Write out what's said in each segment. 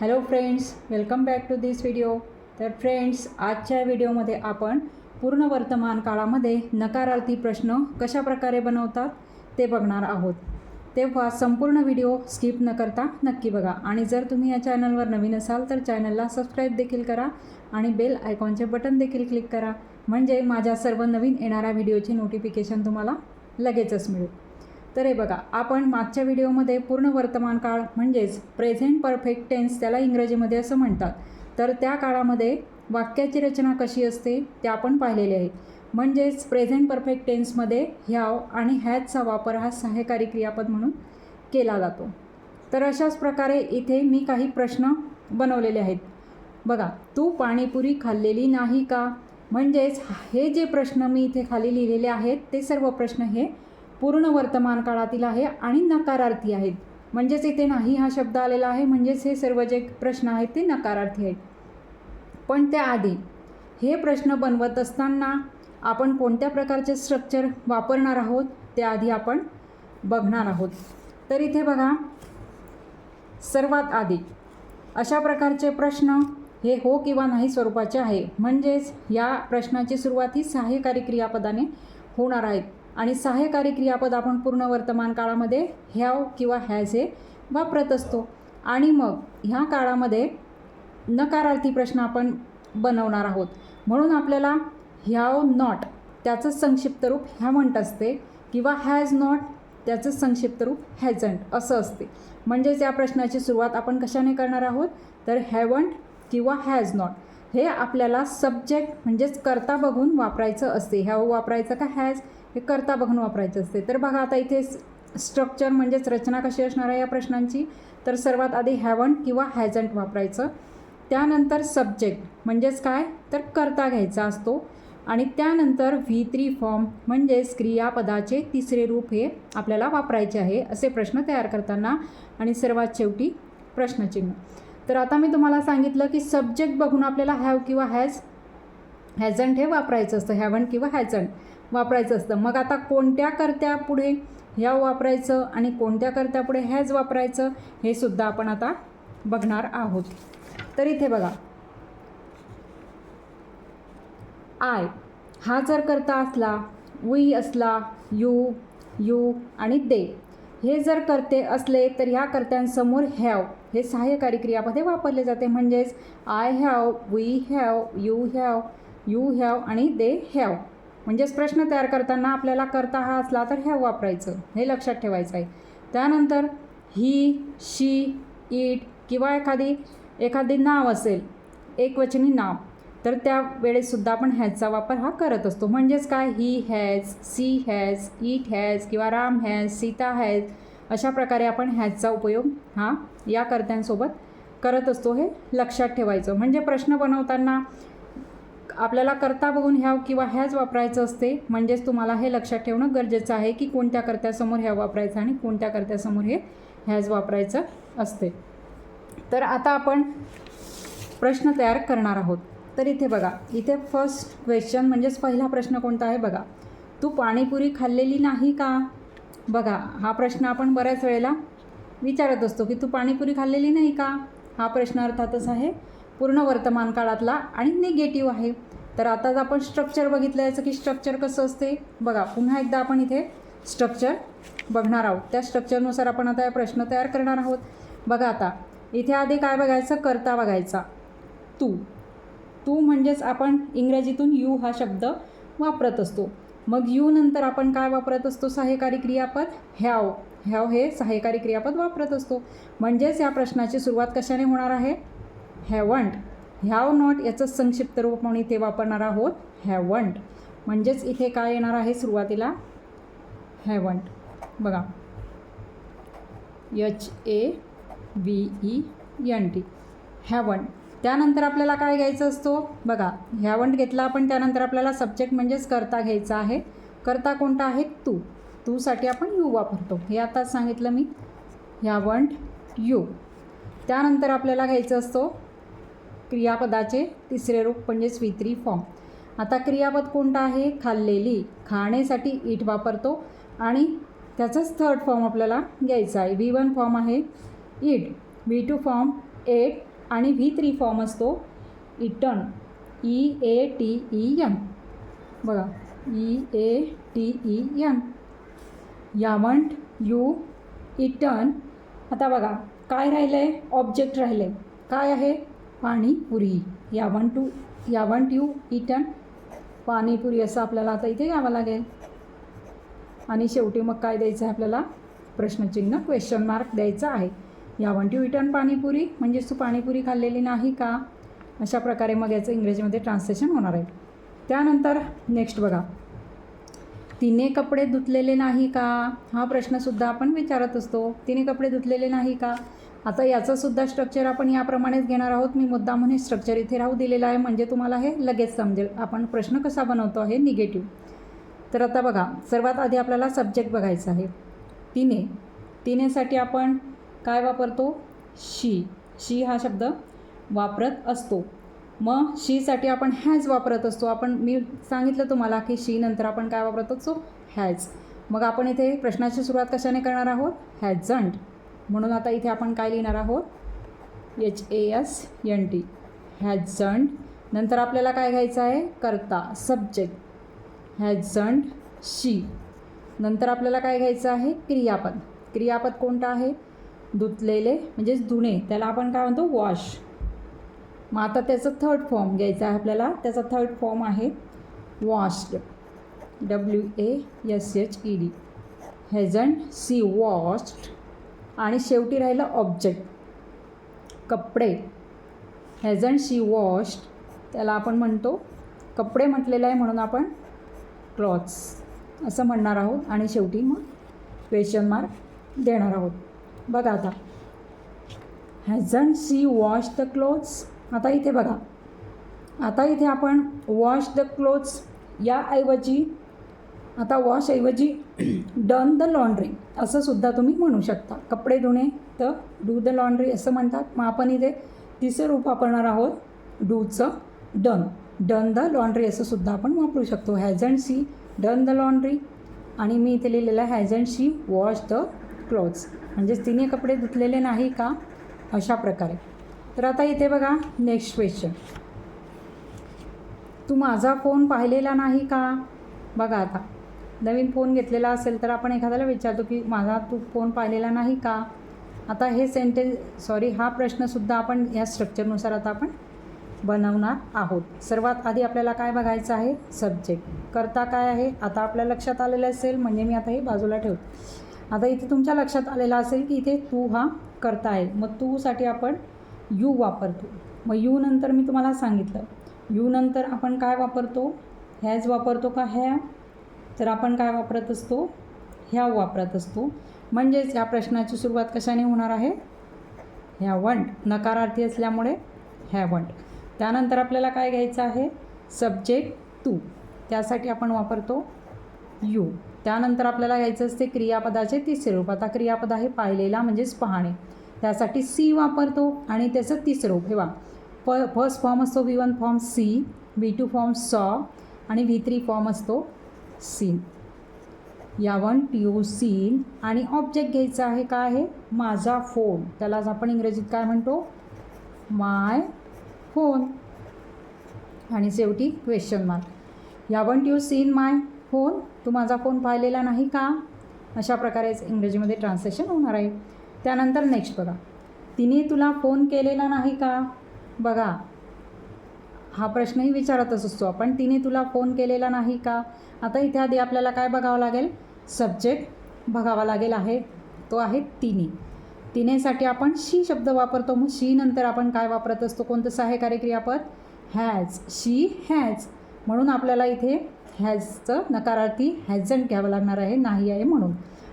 Hello friends welcome back to this video तर friends आजच्या व्हिडिओमध्ये आपण पूर्ण वर्तमान काळामध्ये नकारार्थी प्रश्न कशा प्रकारे बनवतात ते बघणार आहोत. तेव्हा संपूर्ण व्हिडिओ स्किप न करता नक्की बघा. आणि जर तुम्ही या चॅनलवर नवीन असाल तर चॅनलला सबस्क्राईब देखील करा आणि बेल आयकॉनचे बटन देखील क्लिक करा. म्हणजे माझ्या सर्व नवीन येणाऱ्या व्हिडिओची नोटिफिकेशन तुम्हाला लगेचच मिळेल. तर हे बघा आपण मागच्या व्हिडिओमध्ये पूर्ण वर्तमान काळ म्हणजेच प्रेझेंट परफेक्ट टेन्स त्याला इंग्रजीमध्ये असं म्हणतात. तर त्या काळामध्ये वाक्याची रचना कशी असते ते आपण पाहिलेले आहे म्हणजेच प्रेझेंट परफेक्ट टेन्समध्ये ह्याव आणि हॅजचा वापर हा सहाय्यकारी क्रियापद म्हणून केला जातो. तर अशाच प्रकारे इथे मी काही प्रश्न बनवलेले आहेत. बघा तू पाणीपुरी खाल्लेली नाही का? म्हणजेच हे जे प्रश्न मी इथे खाली लिहिलेले आहेत ते सर्व प्रश्न हे पूर्ण वर्तमान काळातील आहे आणि नकारार्थी आहेत. म्हणजेच इथे नाही हा शब्द आलेला आहे म्हणजेच हे सर्व जे प्रश्न आहेत ते नकारार्थी आहेत. पण त्याआधी हे प्रश्न बनवत असताना आपण कोणत्या प्रकारचे स्ट्रक्चर वापरणार आहोत त्याआधी आपण बघणार आहोत. तर इथे बघा सर्वात आधी अशा प्रकारचे प्रश्न हे हो किंवा नाही स्वरूपाचे आहे. म्हणजेच या प्रश्नाची सुरुवात ही सहाय्यकारी क्रियापदाने होणार आहेत आणि सहाय्यकारी क्रियापद आपण पूर्ण वर्तमान काळामध्ये ह्याव किंवा हॅज हे वापरत असतो. आणि मग ह्या काळामध्ये नकारार्थी प्रश्न आपण बनवणार आहोत. म्हणून आपल्याला ह्याव नॉट त्याचं संक्षिप्त रूप हॅवंट असते किंवा हॅज नॉट त्याचं संक्षिप्त रूप हॅझंट असं असते. म्हणजेच या प्रश्नाची सुरुवात आपण कशाने करणार आहोत? तर हॅवंट किंवा हॅज नॉट हे आपल्याला सब्जेक्ट म्हणजेच करता बघून वापरायचं असते. हॅव वापरायचं का हॅज? हे करता बघून वापरायचं असते. तर बघा आता इथे स्ट्रक्चर म्हणजेच रचना कशी असणार आहे या प्रश्नांची? तर सर्वात आधी हॅवन किंवा हॅझंट वापरायचं. त्यानंतर सब्जेक्ट म्हणजेच काय? तर करता घ्यायचा असतो. आणि त्यानंतर व्ही थ्री फॉर्म म्हणजेच क्रियापदाचे तिसरे रूप हे आपल्याला वापरायचे आहे असे प्रश्न तयार करताना. आणि सर्वात शेवटी प्रश्नचिन्ह. तर आता मी तुम्हाला सांगितलं की सब्जेक्ट बघून आपल्याला हॅव किंवा हॅज हॅझंट हे वापरायचं असतं. हॅवन किंवा हॅझंट वापरायचं असतं. मग आता कोणत्या कर्त्यापुढे ह्याव वापरायचं आणि कोणत्या कर्त्यापुढे ह्याच वापरायचं हे सुद्धा आपण आता बघणार आहोत. तर इथे बघा. आय. हा जर करता असला वी असला यू यू आणि दे. हे जर करते असले तर ह्या कर्त्यांसमोर हॅव हे सहाय्यकारी क्रियापदे वापरले जाते. म्हणजेच I have we have you have you have आणि दे हॅव. म्हणजेच प्रश्न तयार करताना आपल्याला करता हा असला तर ह्या वापरायचं हे लक्षात ठेवायचं आहे. त्यानंतर ही शी इट किंवा एखादी एखादी नाव असेल एकवचनी नाव तर त्या वेळेससुद्धा आपण हॅजचा वापर हा करत असतो. म्हणजेच काय? He has she has it has किंवा राम हॅज सीता हॅज अशा प्रकारे आपण हॅजचा उपयोग हा या कर्त्यांसोबत करत असतो हे लक्षात ठेवायचं. म्हणजे प्रश्न बनवताना आपल्याला करता बघून ह्याव किंवा ह्याच वापरायचं असते म्हणजेच तुम्हाला हे लक्षात ठेवणं गरजेचं आहे की कोणत्या कर्त्यासमोर ह्या वापरायचं आणि कोणत्या कर्त्यासमोर हे ह्याच वापरायचं असते. तर आता आपण प्रश्न तयार करणार आहोत. तर इथे बघा इथे फर्स्ट क्वेश्चन म्हणजेच पहिला प्रश्न कोणता आहे बघा. तू पाणीपुरी खाल्लेली नाही का? बघा हा प्रश्न आपण बऱ्याच वेळेला विचारत असतो की तू पाणीपुरी खाल्लेली नाही का? हा प्रश्न अर्थातच आहे पूर्ण वर्तमान काळातला आणि निगेटिव्ह आहे. तर आताच आपण स्ट्रक्चर बघितलं याचं की स्ट्रक्चर कसं असते बघा पुन्हा एकदा आपण इथे स्ट्रक्चर बघणार आहोत. त्या स्ट्रक्चरनुसार आपण आता प्रश्न तयार करणार आहोत. बघा आता इथे आधी काय बघायचं? करता बघायचा. तू. तू म्हणजेच आपण इंग्रजीतून यू हा शब्द वापरत असतो. मग यू नंतर आपण काय वापरत असतो? सहाय्यकारी क्रियापद? ह्याव. ह्याव हे सहाय्यकारी क्रियापद वापरत असतो. म्हणजेच या प्रश्नाची सुरुवात कशाने होणार आहे? हॅवंट ह्याव नॉट याचं संक्षिप्त रूप म्हणून इथे वापरणार आहोत. हॅवंट म्हणजेच इथे काय येणार आहे सुरुवातीला? हॅवंट बघा. H A V E N T haven't त्यानंतर आपल्याला काय घ्यायचं असतो? बघा. ह्यावंट घेतला आपण त्यानंतर आपल्याला सब्जेक्ट म्हणजेच करता घ्यायचा आहे. करता कोणता आहे? तू. तूसाठी आपण यू वापरतो. हे आताच सांगितलं मी. ह्यावंट यू त्यानंतर आपल्याला घ्यायचं असतो क्रियापदाचे तिसरे रूप म्हणजेच थ्री फॉर्म आता क्रियापद कोणता आहे? खाल्लेली. खाण्यासाठी ईट वापरतो आणि त्याचाच थर्ड फॉर्म आपल्याला घ्यायचा आहे. व्ही वन फॉर्म आहे eat. V two form ate आणि व्ही थ्री फॉर्म असतो eaten. E A T E N बघा. E A T E N haven't you eaten आता बघा. काय राहिलं आहे ऑब्जेक्ट राहिलं आहे काय आहे? Panipuri haven't you haven't you eaten panipuri असं आपल्याला आता इथे घ्यावं लागेल. आणि शेवटी मग काय द्यायचं आहे आपल्याला? प्रश्नचिन्ह क्वेश्चन मार्क द्यायचा आहे. या वन टू इटन पाणीपुरी म्हणजेच तू पाणीपुरी खाल्लेली नाही का? अशा प्रकारे मग याचं इंग्रजीमध्ये ट्रान्सलेशन होणार आहे. त्यानंतर नेक्स्ट बघा. तिने कपडे धुतलेले नाही का? हा प्रश्नसुद्धा आपण विचारत असतो. तिने कपडे धुतलेले नाही का? आता याचंसुद्धा स्ट्रक्चर आपण याप्रमाणेच घेणार आहोत. मी मुद्दा म्हणून स्ट्रक्चर इथे राहू दिलेलं आहे. म्हणजे तुम्हाला हे लगेच समजेल. आपण प्रश्न कसा बनवतो आहे? निगेटिव्ह तर आता बघा सर्वात आधी आपल्याला सब्जेक्ट बघायचा आहे. तिने तिनेसाठी आपण काय वापरतो? शी शी हा शब्द वापरत असतो. मग शीसाठी आपण हॅज वापरत असतो. आपण मी सांगितलं तुम्हाला की शी नंतर आपण काय वापरत असतो? हॅज मग आपण इथे प्रश्नाची सुरुवात कशाने करणार आहोत? हॅजंट म्हणून आता इथे आपण काय लिहिणार आहोत? H A S N T hasn't नंतर आपल्याला काय घ्यायचं आहे? करता. सब्जेक्ट हॅजंट शी नंतर आपल्याला काय घ्यायचं आहे? क्रियापद. क्रियापद कोणतं आहे? धुतलेले म्हणजेच धुणे. त्याला आपण काय म्हणतो? वॉश मग आता त्याचं थर्ड फॉर्म घ्यायचा आहे आपल्याला. त्याचा थर्ड फॉर्म आहे washed W A S H E D hasn't she washed आणि शेवटी राहिलं ऑब्जेक्ट कपडे. हॅझंट शी वॉश्ड त्याला आपण म्हणतो. कपडे म्हटलेलं आहे म्हणून आपण क्लॉथ्स असं म्हणणार आहोत आणि शेवटी मग क्वेश्चन मार्क देणार आहोत. बघा आता. Hasn't she wash the clothes आता इथे बघा. आता इथे आपण वॉश द क्लोथ्स याऐवजी आता वॉशऐवजी डन द लॉन्ड्री असं सुद्धा तुम्ही म्हणू शकता. कपडे धुणे तर डू द लॉन्ड्री असं म्हणतात. मग आपण इथे तिसरं रूप वापरणार आहोत. डूचं डन. डन द लॉन्ड्री असं सुद्धा आपण वापरू शकतो. Hasn't she done the laundry. आणि मी इथे लिहिलेलं आहे hasn't she wash the clothes. म्हणजेच तिने कपडे धुतलेले नाही का? अशा प्रकारे. तर आता इथे बघा नेक्स्ट क्वेश्चन. तू माझा फोन पाहिलेला नाही का? बघा आता. नवीन फोन घेतलेला असेल तर आपण एखाद्याला विचारतो की माझा तू फोन पाहिलेला नाही का? आता हे सेंटेन्स सॉरी हा प्रश्नसुद्धा आपण या स्ट्रक्चरनुसार आता आपण बनवणार आहोत. सर्वात आधी आपल्याला काय बघायचं आहे? सब्जेक्ट करता काय आहे? आता आपल्या लक्षात आलेलं असेल म्हणजे मी आता हे बाजूला ठेवतो. आता इथे तुमच्या लक्षात आलेलं असेल की इथे तू हा करता आहे. मग तूसाठी आपण यू वापरतो. मग यू नंतर मी तुम्हाला सांगितलं. यू नंतर आपण काय वापरतो? हॅज वापरतो का? ह्या तर आपण काय वापरत असतो? ह्या वापरत असतो. म्हणजेच या प्रश्नाची सुरुवात कशाने होणार आहे? ह्या वंट नकारार्थी असल्यामुळे ह्या वंट. त्यानंतर आपल्याला काय घ्यायचं आहे? Subject to. त्यासाठी आपण वापरतो यू. त्यानंतर आपल्याला घ्यायचं असते क्रियापदाचे तिसरे रूप. आता क्रियापद आहे पाहिलेला म्हणजेच पाहणे. त्यासाठी सी वापरतो आणि त्याचं तिसरं रूप. हे वा प फर्स्ट फॉर्म असतो V one form see V two form saw आणि व्ही थ्री फॉर्म असतो सीन. Haven't you seen. आणि ऑब्जेक्ट घ्यायचा आहे काय आहे? माझा फोन त्यालाच आपण इंग्रजीत काय म्हणतो? माय फोन आणि शेवटी question mark haven't you seen my phone तू माझा फोन पाहिलेला नाही का? अशा प्रकारेच इंग्रजीमध्ये ट्रान्सलेशन होणार आहे. त्यानंतर नेक्स्ट बघा. तिने तुला फोन केलेला नाही का? बघा. हा प्रश्नही विचारतच असतो आपण. तिने तुला फोन केलेला नाही का? आता इथे आधी आपल्याला काय बघावं लागेल? सब्जेक्ट बघावा लागेल आहे. तो आहे तिने. तिनेसाठी आपण शी शब्द वापरतो. मग शी नंतर आपण काय वापरत असतो? कोणतं सहाय्यकारी क्रियापद? हॅज शी हॅज म्हणून आपल्याला इथे हॅजचं नकारार्थी हॅझंट घ्यावं लागणार आहे. नाही आहे म्हणून.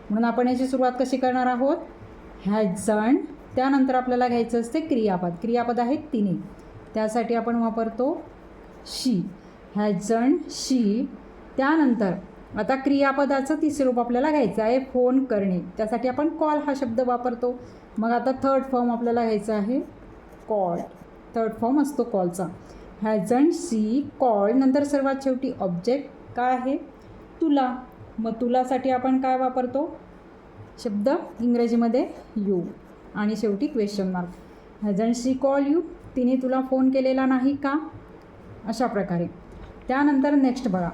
म्हणून आपण याची सुरुवात कशी करणार आहोत? हॅजंट त्यानंतर आपल्याला घ्यायचं असते क्रियापद. क्रियापद आहे तिने. त्यासाठी आपण वापरतो शी. हॅझंट शी. त्यानंतर आता क्रियापदाचं तिसरं रूप आपल्याला घ्यायचं आहे फोन करणे. त्यासाठी आपण कॉल हा शब्द वापरतो. मग आता थर्ड फॉर्म आपल्याला घ्यायचा आहे कॉल. थर्ड फॉर्म असतो कॉलचा. Hasn't she call. नंतर सर्वात शेवटी ऑब्जेक्ट काय आहे? तुला. मग तुलासाठी आपण काय वापरतो? शब्द इंग्रजीमध्ये यू. आणि शेवटी question mark hasn't she call you तिने तुला फोन केलेला नाही का? अशा प्रकारे. त्यानंतर नेक्स्ट बघा.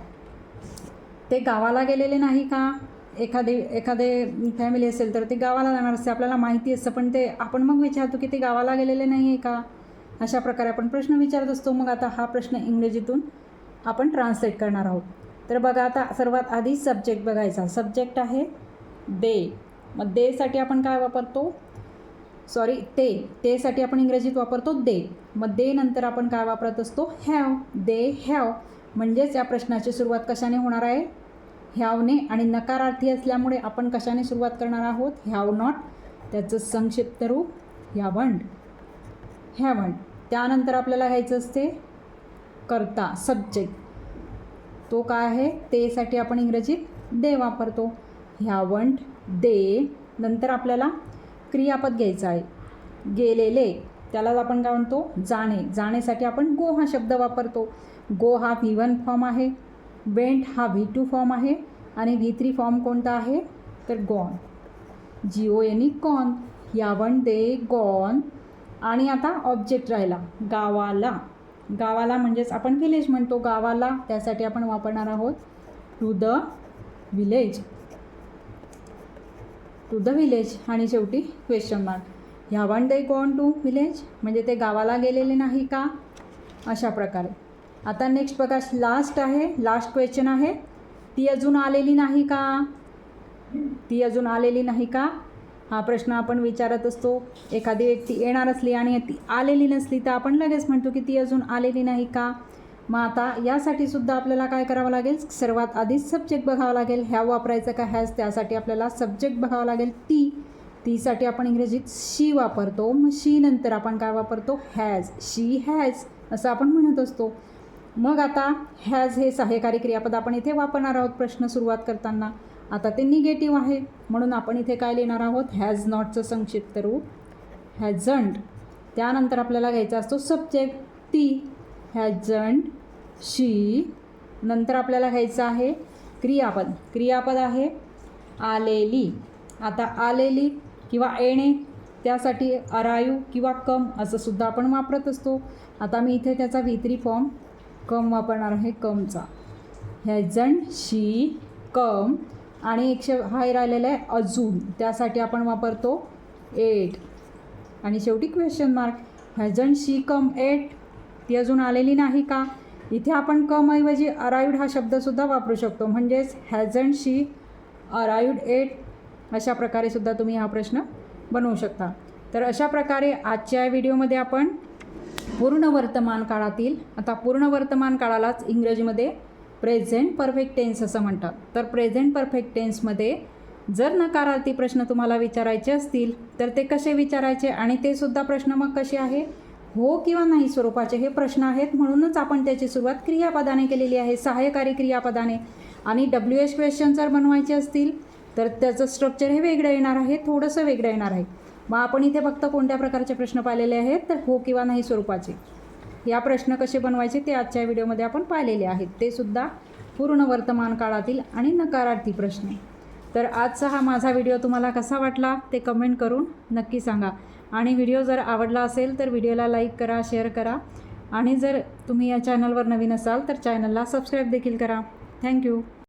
ते गावाला गेलेले नाही का? एखादे एखादे फॅमिली असेल तर ते गावाला जाणार असते. आपल्याला माहिती असतं पण ते आपण मग विचारतो की ते गावाला गेलेले नाही आहे का? अशा प्रकारे आपण प्रश्न विचारत असतो. मग आता हा प्रश्न इंग्रजीतून आपण ट्रान्सलेट करणार आहोत. तर बघा आता सर्वात आधी सब्जेक्ट बघायचा. सब्जेक्ट आहे दे. मग देसाठी आपण काय वापरतो? सॉरी ते. तेसाठी आपण इंग्रजीत वापरतो दे. मग दे नंतर आपण काय वापरत असतो? हॅव दे हॅव म्हणजेच या प्रश्नाची सुरुवात कशाने होणार आहे? ह्यावने. आणि नकारार्थी असल्यामुळे आपण कशाने सुरुवात करणार आहोत? Have not. त्याचं संक्षिप्त रूप ह्यावंट ह्यावंट त्यानंतर आपल्याला घ्यायचं असते करता सब्जेक्ट तो काय आहे? तेसाठी आपण इंग्रजीत दे वापरतो. ह्यावंट दे. नंतर आपल्याला क्रियापद घ्यायचं आहे. गेलेले त्यालाच आपण काय म्हणतो? जाणे. जाण्यासाठी आपण गो हा शब्द वापरतो. गो हा व्ही वन फॉर्म आहे. वेंट हा व्ही टू फॉर्म आहे. आणि व्ही थ्री फॉर्म कोणता आहे? तर gone G O N E gone haven't they gone आणि आता ऑब्जेक्ट राहिला. गावाला. गावाला म्हणजेच आपण विलेज म्हणतो. गावाला. त्यासाठी आपण वापरणार आहोत to the village to the village आणि शेवटी question mark haven't they gone to village म्हणजे ते गावाला गेलेले नाही का? अशा प्रकारे. आता नेक्स्ट बघा लास्ट आहे. लास्ट क्वेश्चन आहे. ती अजून आलेली नाही का? ती अजून आलेली नाही का? हा प्रश्न आपण विचारत असतो. एखादी व्यक्ती येणार असली आणि ती आलेली नसली तर आपण लगेच म्हणतो की ती अजून आलेली नाही का? मग आता यासाठी सुद्धा आपल्याला काय करावं लागेल? सर्वात आधीच सब्जेक्ट बघावं लागेल. ह्या वापरायचं का? ह्याच. त्यासाठी आपल्याला सब्जेक्ट बघावं लागेल. ती. तीसाठी आपण इंग्रजीत शी वापरतो. मग शी नंतर आपण काय वापरतो? हॅज शी हॅज असं आपण म्हणत असतो. मग आता हॅज हे सहाय्यकारी क्रियापद आपण इथे वापरणार आहोत प्रश्न सुरुवात करताना. आता ते निगेटिव्ह आहे. म्हणून आपण इथे काय लिहिणार आहोत? हॅज नॉटचं संक्षिप्त रूप. हॅजंट त्यानंतर आपल्याला घ्यायचा असतो सब्जेक्ट ती. हॅजंट शी नंतर आपल्याला घ्यायचं आहे क्रियापद. क्रियापद आहे आलेली. आता आलेली किंवा येणे त्यासाठी अरायू किंवा कम असं सुद्धा आपण वापरत असतो. आता मी इथे त्याचा वित्री फॉर्म कम वापरणार आहे कमचा. हॅझंट शी कम आणि एकशे हाय राहिलेला आहे अजून. त्यासाठी आपण वापरतो एट आणि शेवटी question mark hasn't she come yet ती अजून आलेली नाही का? इथे आपण कम ऐवजी अराईव्ड हा शब्दसुद्धा वापरू शकतो. म्हणजेच हॅझंट शी अराईव्ड एट अशा प्रकारे सुद्धा तुम्ही हा प्रश्न बनवू शकता. तर अशा प्रकारे आजच्या व्हिडिओमध्ये आपण पूर्ण वर्तमान काळातील आता पूर्ण वर्तमान काळालाच इंग्रजीमध्ये प्रेझेंट परफेक्ट टेन्स असं म्हणतात. तर प्रेझेंट परफेक्ट टेन्समध्ये जर नकारार्थी प्रश्न तुम्हाला विचारायचे असतील तर ते कसे विचारायचे आणि ते सुद्धा प्रश्न मग कसे आहे? हो किंवा नाही स्वरूपाचे हे प्रश्न आहेत. म्हणूनच आपण त्याची सुरुवात क्रियापदाने केलेली आहे सहाय्यकारी क्रियापदाने. आणि डब्ल्यू एच क्वेश्चन जर बनवायचे असतील तर त्याचं स्ट्रक्चर हे वेगळं येणार आहे थोडंसं वेगळं येणार आहे. मग आपण इथे फक्त कोणत्या प्रकारचे प्रश्न पाहिलेले आहेत? तर हो किंवा नाही स्वरूपाचे. या प्रश्न कसे बनवायचे ते आजच्या व्हिडिओमध्ये आपण पाहिलेले आहेत. ते सुद्धा पूर्ण वर्तमान काळातील आणि नकारार्थी प्रश्न तर आजचा हा माझा व्हिडिओ तुम्हाला कसा वाटला ते कमेंट करून नक्की सांगा. आणि व्हिडिओ जर आवडला असेल तर व्हिडिओला लाईक करा शेअर करा. आणि जर तुम्ही या चॅनलवर नवीन असाल तर चॅनलला सबस्क्राईब देखील करा. थँक्यू.